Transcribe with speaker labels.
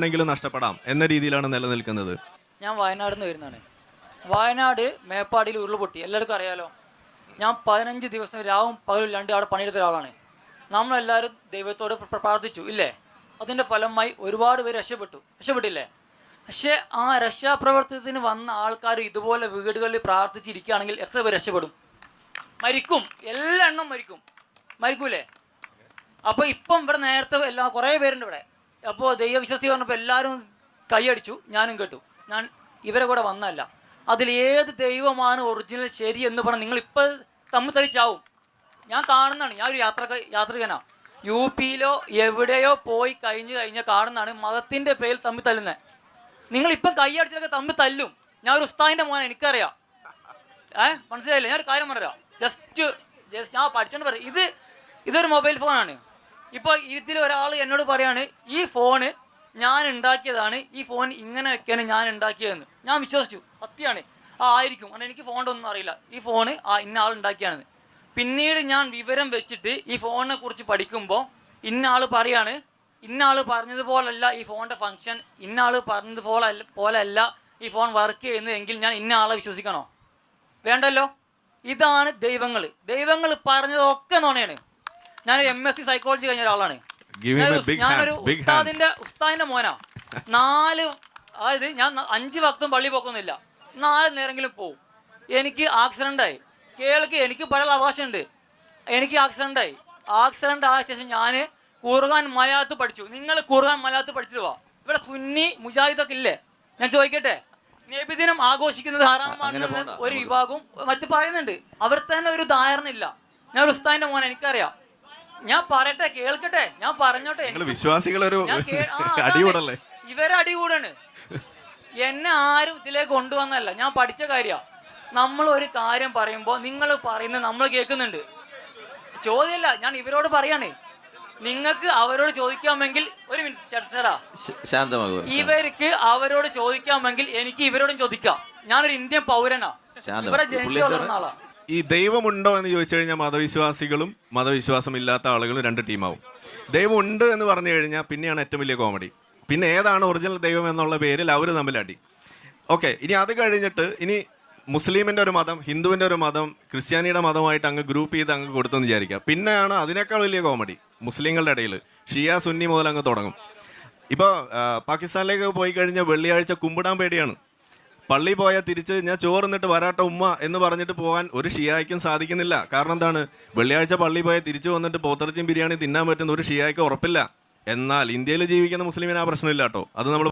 Speaker 1: ആണെങ്കിലും നഷ്ടപ്പെടാം എന്ന രീതിയിലാണ് നിലനിൽക്കുന്നത്.
Speaker 2: ഞാൻ വയനാട് വരുന്നതാണ്. വയനാട് മേപ്പാടിയിൽ ഉരുൾപൊട്ടി എല്ലാവർക്കും അറിയാലോ? ഞാൻ പതിനഞ്ച് ദിവസം രാവും പകലും രണ്ട് അവിടെ പണിയെടുത്ത ഒരാളാണ്. നമ്മളെല്ലാവരും ദൈവത്തോട് പ്രാർത്ഥിച്ചു. ഇല്ലേ? അതിന്റെ ഫലമായി ഒരുപാട് പേര് രക്ഷപ്പെട്ടു. രക്ഷപ്പെട്ടില്ലേ? പക്ഷേ ആ രക്ഷാപ്രവർത്തനത്തിന് വന്ന ആൾക്കാർ ഇതുപോലെ വീടുകളിൽ പ്രാർത്ഥിച്ചിരിക്കുകയാണെങ്കിൽ എത്ര പേര് രക്ഷപ്പെടും? മരിക്കും. എല്ലാ എണ്ണം മരിക്കും. മരിക്കൂലേ? അപ്പോൾ ഇപ്പം ഇവിടെ നേരത്തെ എല്ലാ കുറേ പേരുണ്ട് ഇവിടെ. അപ്പോൾ ദൈവവിശ്വസി പറഞ്ഞപ്പോൾ എല്ലാവരും കൈയടിച്ചു. ഞാനും കേട്ടു. ഞാൻ ഇവരെ കൂടെ വന്നല്ല അതിൽ ഏത് ദൈവമാണ് ഒറിജിനൽ ശരി എന്ന് പറഞ്ഞാൽ നിങ്ങളിപ്പോൾ തമ്മിൽ തളിച്ചാവും ഞാൻ കാണുന്നതാണ്. ഞാൻ ഒരു യാത്ര യാത്രികനാ. യു പിയിലോ എവിടെയോ പോയി കഴിഞ്ഞ് കഴിഞ്ഞാൽ കാണുന്നതാണ് മതത്തിന്റെ പേരിൽ തമ്മിൽ തല്ലുന്നത് നിങ്ങളിപ്പം കൈയടിച്ചൊക്കെ തമ്മിൽ തല്ലും. ഞാൻ ഒരു ഉസ്താദിന്റെ മോനെ എനിക്കറിയാം. ഏ? മനസ്സിലായില്ലേ? ഞാൻ ഒരു കാര്യം പറയാം ജസ്റ്റ് ജസ്റ്റ് ഞാൻ പഠിച്ചോണ്ട് പറയാം. ഇത് ഇതൊരു മൊബൈൽ ഫോണാണ്. ഇപ്പോൾ ഇതിൽ ഒരാൾ എന്നോട് പറയാണ് ഈ ഫോണ് ഞാൻ ഉണ്ടാക്കിയതാണ് ഈ ഫോൺ ഇങ്ങനെ വെക്കാണ് ഞാൻ ഉണ്ടാക്കിയതെന്ന് ഞാൻ വിശ്വസിച്ചു. സത്യമാണ് ആ ആയിരിക്കും. കാരണം എനിക്ക് ഫോണിന്റെ ഒന്നും അറിയില്ല. ഈ ഫോണ് ആ ഇന്ന ആൾ ഉണ്ടാക്കിയാണെന്ന് പിന്നീട് ഞാൻ വിവരം വെച്ചിട്ട് ഈ ഫോണിനെ കുറിച്ച് പഠിക്കുമ്പോൾ ഇന്ന ആൾ പറയാണ് ഇന്ന ആൾ പറഞ്ഞതുപോലല്ല ഈ ഫോണിന്റെ ഫങ്ഷൻ ഇന്ന ആൾ പറഞ്ഞതുപോലെ പോലല്ല ഈ ഫോൺ വർക്ക് ചെയ്യുന്നത്. എങ്കിൽ ഞാൻ ഇന്ന ആളെ വിശ്വസിക്കണോ? വേണ്ടല്ലോ? ഇതാണ് ദൈവങ്ങൾ ദൈവങ്ങൾ പറഞ്ഞതൊക്കെ നോണയാണ്. ഞാൻ എം എസ് സി സൈക്കോളജി കഴിഞ്ഞ ഒരാളാണ്.
Speaker 1: Give him a
Speaker 2: ഞാനൊരു-
Speaker 1: big
Speaker 2: ഞാനൊരു
Speaker 1: hand, big hand.
Speaker 2: ഉസ്താദിന്റെ ഉസ്താദിന്റെ മോനാ. നാല് അതായത് ഞാൻ ന- അഞ്ച് ഭക്തും പള്ളി പോക്കൊന്നുമില്ല. നാല് നേരെങ്കിലും പോവും. എനിക്ക് ആക്സിഡന്റ് ആയി. കേൾക്ക് എനിക്ക് പറയാനുള്ള അവകാശമുണ്ട് എനിക്ക് ആക്സിഡന്റ് ആയി. ആക്സിഡന്റ് ആയ ശേഷം ഞാൻ ഖുർആൻ മലയാളത്ത് പഠിച്ചു. നിങ്ങൾ ഖുർആൻ മലയാളത്ത് പഠിച്ചിട്ട് വാ. ഇവിടെ സുന്നി മുജാഹിദൊക്കെ ഇല്ലേ? ഞാൻ ചോദിക്കട്ടെ? നബിദിനം ആഘോഷിക്കുന്നത് ഹറാമാണെന്ന് ഒരു വിഭാഗവും മറ്റു പറയുന്നുണ്ട്. അവർ തന്നെ ഒരു ധാരണ ഇല്ല ഞാൻ ഒരു ഉസ്താദിന്റെ മോനെ എനിക്കറിയാം. ഞാൻ പറയട്ടെ കേൾക്കട്ടെ ഞാൻ പറഞ്ഞോട്ടെ.
Speaker 1: നിങ്ങൾ വിശ്വാസികളൊരു. അടികൂടല്ലേ?
Speaker 2: ഇവരെ അടികൂടാണ്. എന്നെ ആരും ഇതിലേക്ക് കൊണ്ടുവന്നല്ല ഞാൻ പഠിച്ച കാര്യ. നമ്മൾ ഒരു കാര്യം പറയുമ്പോൾ നിങ്ങൾ പറയുന്നത് നമ്മൾ കേൾക്കുന്നുണ്ട്. ചോദ്യമല്ല ഞാൻ ഇവരോട് പറയാണ്. നിങ്ങൾക്ക് അവരോട് ചോദിക്കാമെങ്കിൽ ഒരു മിനിറ്റ് ചേട്ടാ
Speaker 3: ശ-
Speaker 2: ഇവർക്ക് അവരോട് ചോദിക്കാമെങ്കിൽ എനിക്ക് ഇവരോടും ചോദിക്കാം. ഞാനൊരു ഇന്ത്യൻ പൗരനാ. ഇവിടെ
Speaker 3: പുള്ളി
Speaker 2: ജനിച്ചു വളർന്ന ആളാ.
Speaker 1: ഈ ദൈവമുണ്ടോ എന്ന് ചോദിച്ചു കഴിഞ്ഞാൽ മതവിശ്വാസികളും മതവിശ്വാസമില്ലാത്ത ആളുകളും രണ്ട് ടീമാവും. ദൈവമുണ്ട് എന്ന് പറഞ്ഞു കഴിഞ്ഞാൽ പിന്നെയാണ് ഏറ്റവും വലിയ കോമഡി. പിന്നെ ഏതാണ് ഒറിജിനൽ ദൈവം എന്നുള്ള പേരിൽ അവർ തമ്മിൽ അടി. ഓക്കെ ഇനി അത് കഴിഞ്ഞിട്ട് ഇനി മുസ്ലിമിന്റെ ഒരു മതം ഹിന്ദുവിന്റെ ഒരു മതം ക്രിസ്ത്യാനിയുടെ മതമായിട്ട് അങ്ങ് ഗ്രൂപ്പ് ചെയ്ത് അങ്ങ് കൊടുത്തെന്ന് വിചാരിക്കുക പിന്നെയാണ് അതിനേക്കാൾ വലിയ കോമഡി മുസ്ലിങ്ങളുടെ ഇടയിൽ. ഷിയ സുന്നി മുതൽ അങ്ങ് തുടങ്ങും. ഇപ്പോൾ പാകിസ്ഥാനിലേക്ക് പോയി കഴിഞ്ഞാൽ വെള്ളിയാഴ്ച കുമ്പിടാൻ പേടിയാണ്. പള്ളി പോയാൽ തിരിച്ച് ഞാൻ ചോറുന്നിട്ട് വരാട്ട ഉമ്മ എന്ന് പറഞ്ഞിട്ട് പോകാൻ ഒരു ഷിയായ്ക്കും സാധിക്കുന്നില്ല. കാരണം എന്താണ്? വെള്ളിയാഴ്ച പള്ളി പോയാൽ തിരിച്ചു വന്നിട്ട് പോത്തിറച്ചിയും ബിരിയാണി തിന്നാൻ പറ്റുന്ന ഒരു ഷിയായ്ക്ക് ഉറപ്പില്ല. എന്നാൽ ഇന്ത്യയിൽ ജീവിക്കുന്ന മുസ്ലിമിന് ആ പ്രശ്നമില്ല കേട്ടോ. അത് നമ്മൾ